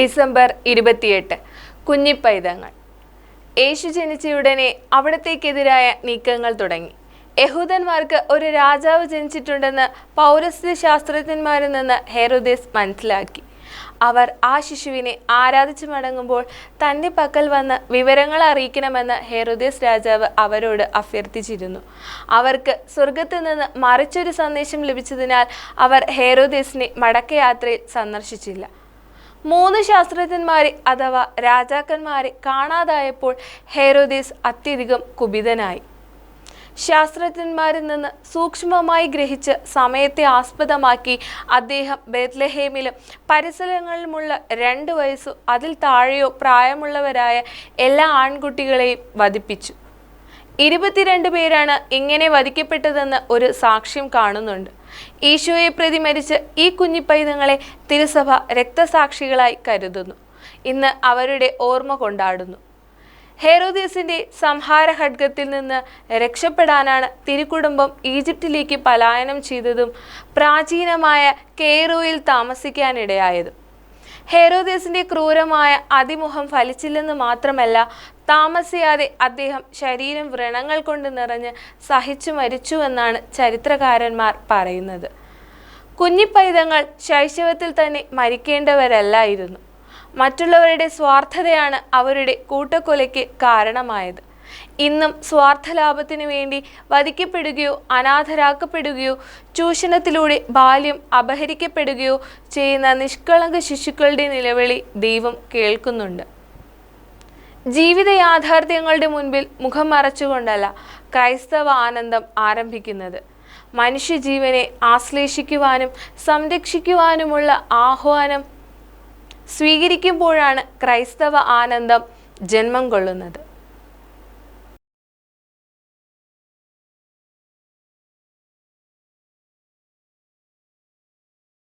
December ഇരുപത്തിയെട്ട്. കുഞ്ഞിപ്പൈതങ്ങൾ. യേശു ജനിച്ചയുടനെ അവിടത്തേക്കെതിരായ നീക്കങ്ങൾ തുടങ്ങി. യഹൂദന്മാർക്ക് ഒരു രാജാവ് ജനിച്ചിട്ടുണ്ടെന്ന് പൗരസ്ത്യ ശാസ്ത്രജ്ഞന്മാരിൽ നിന്ന് ഹെറുദേസ് മനസ്സിലാക്കി. അവർ ആ ശിശുവിനെ ആരാധിച്ചു മടങ്ങുമ്പോൾ തന്റെ പക്കൽ വന്ന് വിവരങ്ങൾ അറിയിക്കണമെന്ന് ഹെറുദേസ് രാജാവ് അവരോട് അഭ്യർത്ഥിച്ചിരുന്നു. അവർക്ക് സ്വർഗത്തിൽ നിന്ന് മറിച്ചൊരു സന്ദേശം ലഭിച്ചതിനാൽ അവർ ഹെറോദേസിനെ മടക്കയാത്രയിൽ സന്ദർശിച്ചില്ല. മൂന്ന് ശാസ്ത്രജ്ഞന്മാരെ അഥവാ രാജാക്കന്മാരെ കാണാതായപ്പോൾ ഹെറോദീസ് അത്യധികം കുപിതനായി. ശാസ്ത്രജ്ഞന്മാരിൽ നിന്ന് സൂക്ഷ്മമായി ഗ്രഹിച്ച് സമയത്തെ ആസ്പദമാക്കി അദ്ദേഹം ബേത്ലഹേമിലും പരിസരങ്ങളിലുമുള്ള രണ്ട് വയസ്സോ അതിൽ താഴെയോ പ്രായമുള്ളവരായ എല്ലാ ആൺകുട്ടികളെയും വധിപ്പിച്ചു. ഇരുപത്തിരണ്ട് പേരാണ് ഇങ്ങനെ വധിക്കപ്പെട്ടതെന്ന് ഒരു സാക്ഷ്യം കാണുന്നുണ്ട്. ഈശോയെ പ്രതി മരിച്ച് ഈ കുഞ്ഞിപ്പൈതങ്ങളെ തിരുസഭ രക്തസാക്ഷികളായി കരുതുന്നു. ഇന്ന് അവരുടെ ഓർമ്മ കൊണ്ടാടുന്നു. ഹെറോദീസിന്റെ സംഹാര ഖഡ്ഗത്തിൽ നിന്ന് രക്ഷപ്പെടാനാണ് തിരുക്കുടുംബം ഈജിപ്തിലേക്ക് പലായനം ചെയ്തതും പ്രാചീനമായ കെയ്റോയിൽ താമസിക്കാനിടയായതും. ഹെറോദേസിന്റെ ക്രൂരമായ അതിമുഖം ഫലിച്ചില്ലെന്ന് മാത്രമല്ല താമസിയാതെ അദ്ദേഹം ശരീരം വ്രണങ്ങൾ കൊണ്ട് നിറഞ്ഞ് സഹിച്ചു മരിച്ചു എന്നാണ് ചരിത്രകാരന്മാർ പറയുന്നത്. കുഞ്ഞിപ്പൈതങ്ങൾ ശൈശവത്തിൽ തന്നെ മരിക്കേണ്ടവരല്ലായിരുന്നു. മറ്റുള്ളവരുടെ സ്വാർത്ഥതയാണ് അവരുടെ കൂട്ടക്കൊലയ്ക്ക് കാരണമായത്. ഇന്നും സ്വാർത്ഥ ലാഭത്തിനു വേണ്ടി വധിക്കപ്പെടുകയോ അനാഥരാക്കപ്പെടുകയോ ചൂഷണത്തിലൂടെ ബാല്യം അപഹരിക്കപ്പെടുകയോ ചെയ്യുന്ന നിഷ്കളങ്ക ശിശുക്കളുടെ നിലവിളി ദൈവം കേൾക്കുന്നുണ്ട്. ജീവിത യാഥാർത്ഥ്യങ്ങളുടെ മുൻപിൽ മുഖം മറച്ചുകൊണ്ടല്ല ക്രൈസ്തവ ആനന്ദം ആരംഭിക്കുന്നത്. മനുഷ്യജീവനെ ആശ്ലേഷിക്കുവാനും സംരക്ഷിക്കുവാനുമുള്ള ആഹ്വാനം സ്വീകരിക്കുമ്പോഴാണ് ക്രൈസ്തവ ആനന്ദം ജന്മം കൊള്ളുന്നത്.